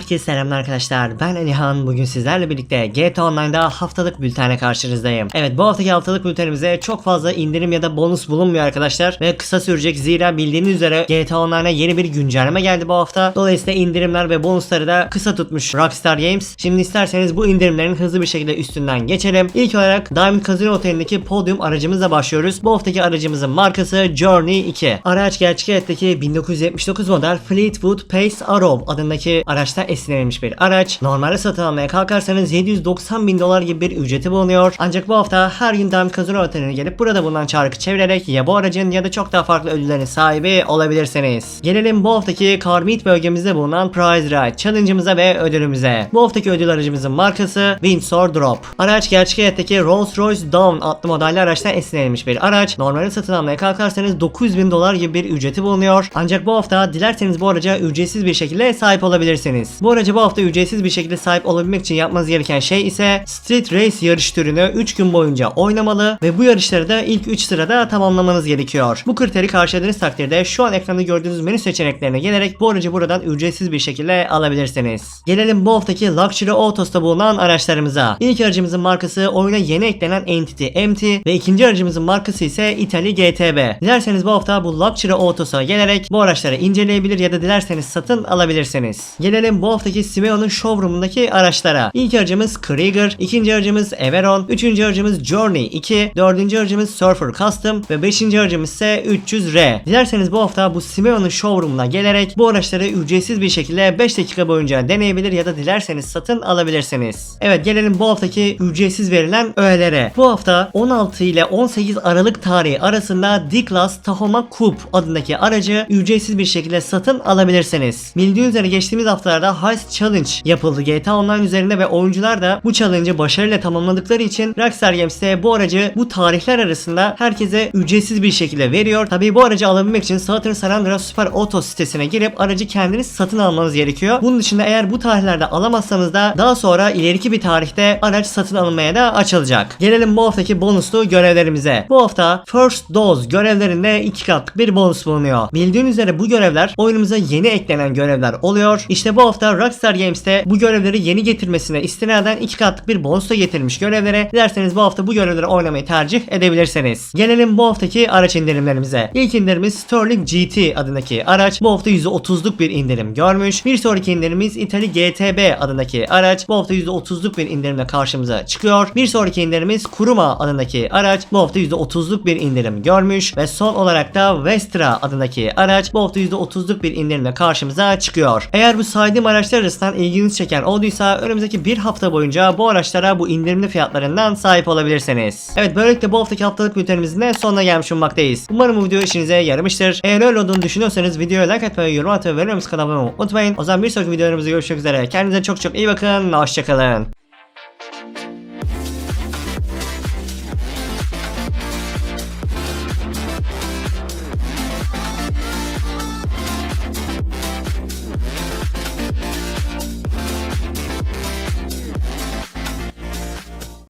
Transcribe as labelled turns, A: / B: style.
A: Herkese selamlar arkadaşlar. Ben Alihan. Bugün sizlerle birlikte GTA Online'da haftalık bültene karşınızdayım. Evet bu haftaki haftalık bültenimize çok fazla indirim ya da bonus bulunmuyor arkadaşlar. Ve kısa sürecek zira bildiğiniz üzere GTA Online'a yeni bir güncelleme geldi bu hafta. Dolayısıyla indirimler ve bonusları da kısa tutmuş Rockstar Games. Şimdi isterseniz bu indirimlerin hızlı bir şekilde üstünden geçelim. İlk olarak Diamond Casino Oteli'ndeki Podium aracımızla başlıyoruz. Bu haftaki aracımızın markası Journey 2. Araç gerçek hayattaki 1979 model Fleetwood Pace Arrow adındaki araçta esinlenilmiş bir araç. Normalde satın almaya kalkarsanız 790 bin dolar gibi bir ücreti bulunuyor. Ancak bu hafta her gün Diamond Casino Oteli'ne gelip burada bulunan çarkı çevirerek ya bu aracın ya da çok daha farklı ödüllerin sahibi olabilirsiniz. Gelelim bu haftaki Car Meet bölgemizde bulunan Prize Ride challenge'ımıza ve ödülümüze. Bu haftaki ödül aracımızın markası Windsor Drop. Araç gerçek hayattaki Rolls Royce Dawn adlı modelli araçtan esinlenilmiş bir araç. Normalde satın almaya kalkarsanız 900 bin dolar gibi bir ücreti bulunuyor. Ancak bu hafta dilerseniz bu araca ücretsiz bir şekilde sahip olabilirsiniz. Bu araca bu hafta ücretsiz bir şekilde sahip olabilmek için yapmanız gereken şey ise Street Race yarış türünü 3 gün boyunca oynamalı ve bu yarışları da ilk 3 sırada tamamlamanız gerekiyor. Bu kriteri karşıladığınız takdirde şu an ekranda gördüğünüz menü seçeneklerine gelerek bu aracı buradan ücretsiz bir şekilde alabilirsiniz. Gelelim bu haftaki Luxury Autos'ta bulunan araçlarımıza. İlk aracımızın markası oyuna yeni eklenen Entity MT ve ikinci aracımızın markası ise Italy GTB. Dilerseniz bu hafta bu Luxury Autos'a gelerek bu araçları inceleyebilir ya da dilerseniz satın alabilirsiniz. Gelelim bu haftaki Simeon'un showroom'undaki araçlara. İlk aracımız Krieger, ikinci aracımız Everon, üçüncü aracımız Journey 2, dördüncü aracımız Surfer Custom ve beşinci aracımız ise 300R. Dilerseniz bu hafta bu Simeon'un showroom'una gelerek bu araçları ücretsiz bir şekilde 5 dakika boyunca deneyebilir ya da dilerseniz satın alabilirsiniz. Evet gelelim bu haftaki ücretsiz verilen öğelere. Bu hafta 16 ile 18 Aralık tarihi arasında D-Class Tahoma Coupe adındaki aracı ücretsiz bir şekilde satın alabilirsiniz. Bildiğiniz üzere geçtiğimiz haftalarda Heist Challenge yapıldı GTA Online üzerinde ve oyuncular da bu challenge'ı başarıyla tamamladıkları için Rockstar Games de bu aracı bu tarihler arasında herkese ücretsiz bir şekilde veriyor. Tabii bu aracı alabilmek için Southern San Andreas Super Auto sitesine girip aracı kendiniz satın almanız gerekiyor. Bunun dışında eğer bu tarihlerde alamazsanız da daha sonra ileriki bir tarihte araç satın alınmaya da açılacak. Gelelim bu haftaki bonuslu görevlerimize. Bu hafta First Dose görevlerinde iki kat bir bonus bulunuyor. Bildiğiniz üzere bu görevler oyunumuza yeni eklenen görevler oluyor. İşte bu hafta Rockstar Games'te bu görevleri yeni getirmesine istinaden iki katlık bir bonus da getirmiş görevlere. Dilerseniz bu hafta bu görevleri oynamayı tercih edebilirsiniz. Gelelim bu haftaki araç indirimlerimize. İlk indirimiz Sterling GT adındaki araç bu hafta %30'luk bir indirim görmüş. Bir sonraki indirimiz Italy GTB adındaki araç bu hafta %30'luk bir indirimle karşımıza çıkıyor. Bir sonraki indirimiz Kuruma adındaki araç bu hafta %30'luk bir indirim görmüş ve son olarak da Vestra adındaki araç bu hafta %30'luk bir indirimle karşımıza çıkıyor. Eğer bu saydığım araçlar arasından ilginizi çeken olduysa önümüzdeki bir hafta boyunca bu araçlara bu indirimli fiyatlarından sahip olabilirsiniz. Evet böylelikle bu haftaki haftalık bültenimizin de sonuna gelmiş bulunmaktayız. Umarım bu video işinize yaramıştır. Eğer öyle olduğunu düşünüyorsanız videoya like atmayı, yorum atmayı ve videomuzu kanalıma unutmayın. O zaman bir sonraki videolarımızda görüşmek üzere. Kendinize çok çok iyi bakın. Hoşçakalın.